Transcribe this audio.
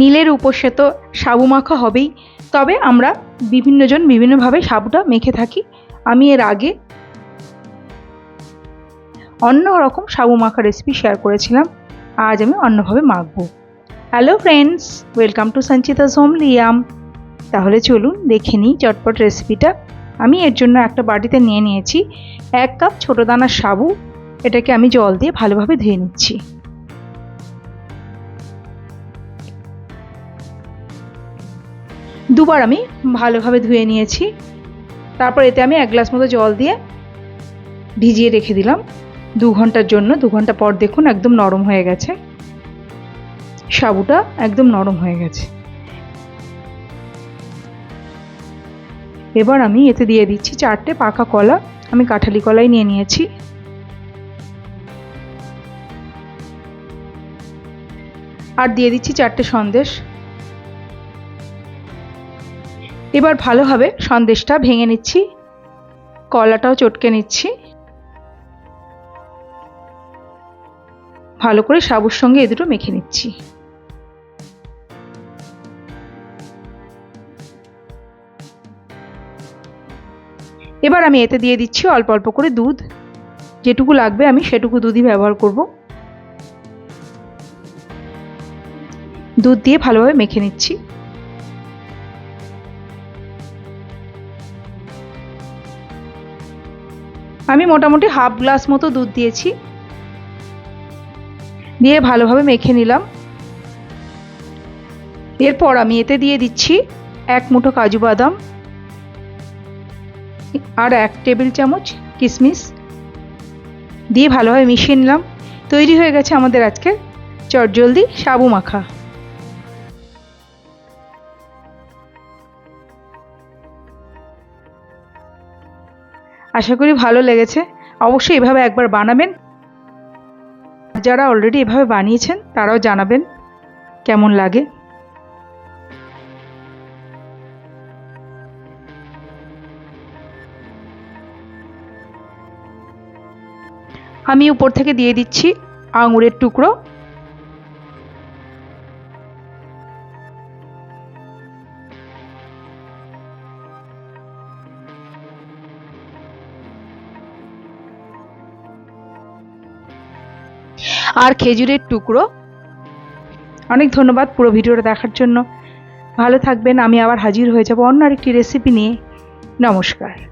নীলের উপসে তো সাবু মাখা হবেই। তবে আমরা বিভিন্নজন বিভিন্নভাবে সাবুটা মেখে থাকি। আমি এর আগে অন্য রকম সাবু মাখা রেসিপি শেয়ার করেছিলাম। আজ আমি অন্যভাবে মাখব। Hello friends welcome to Sanchita's home Liam তাহলে চলুন দেখে নিই চটপট রেসিপিটা আমি এর জন্য একটা বাটিতে নিয়ে নিয়েছি। এক কাপ ছোটো দানার সাবু। এটাকে আমি জল দিয়ে ভালোভাবে ধুয়ে নিচ্ছি। দুবার আমি ভালোভাবে ধুয়ে নিয়েছি। তারপর এতে আমি এক গ্লাস মতো জল দিয়ে ভিজিয়ে রেখে দিলাম। দু ঘণ্টার জন্য, দু ঘণ্টা পর দেখুন একদম নরম হয়ে গেছে। সাবুটা একদম নরম হয়ে গেছে। এবার আমি এতে দিয়ে দিচ্ছি চারটে পাকা কলা। আমি কাঁঠালি কলাই নিয়ে নিয়েছি। আর দিয়ে দিচ্ছি চারটে সন্দেশ। এবার ভালোভাবে সন্দেশটা ভেঙে নিচ্ছি, কলাটাও চটকে নিচ্ছি। ভালো করে সাবুর সঙ্গে এ দুটো মেখে নিচ্ছি। এবার আমি এতে দিয়ে দিচ্ছি অল্প অল্প করে দুধ। যেটুকু লাগবে আমি সেটুকু দুধই ব্যবহার করব। দুধ দিয়ে ভালোভাবে মেখে নিচ্ছি। আমি মোটামুটি হাফ গ্লাস মতো দুধ দিয়েছি। দিয়ে ভালোভাবে মেখে নিলাম। এরপর আমি এতে দিয়ে দিচ্ছি এক মুঠো কাজু বাদাম আর এক টেবিল চামচ কিশমিশ দিয়ে ভালোভাবে মিশিয়ে নিলাম। তৈরি হয়ে গেছে আমাদের আজকে চটজলদি সাবু মাখা। আশা করি ভালো লেগেছে। অবশ্যই এভাবে একবার বানাবেন। যারা অলরেডি এভাবে বানিয়েছেন, তারাও জানাবেন কেমন লাগে। আমি উপর থেকে দিয়ে দিচ্ছি আঙুরের টুকরো। আর খেজুরের টুকরো। অনেক ধন্যবাদ পুরো ভিডিওটা দেখার জন্য। ভালো থাকবেন, আমি আবার হাজির হয়ে যাব অন্য আরেকটি রেসিপি নিয়ে। নমস্কার।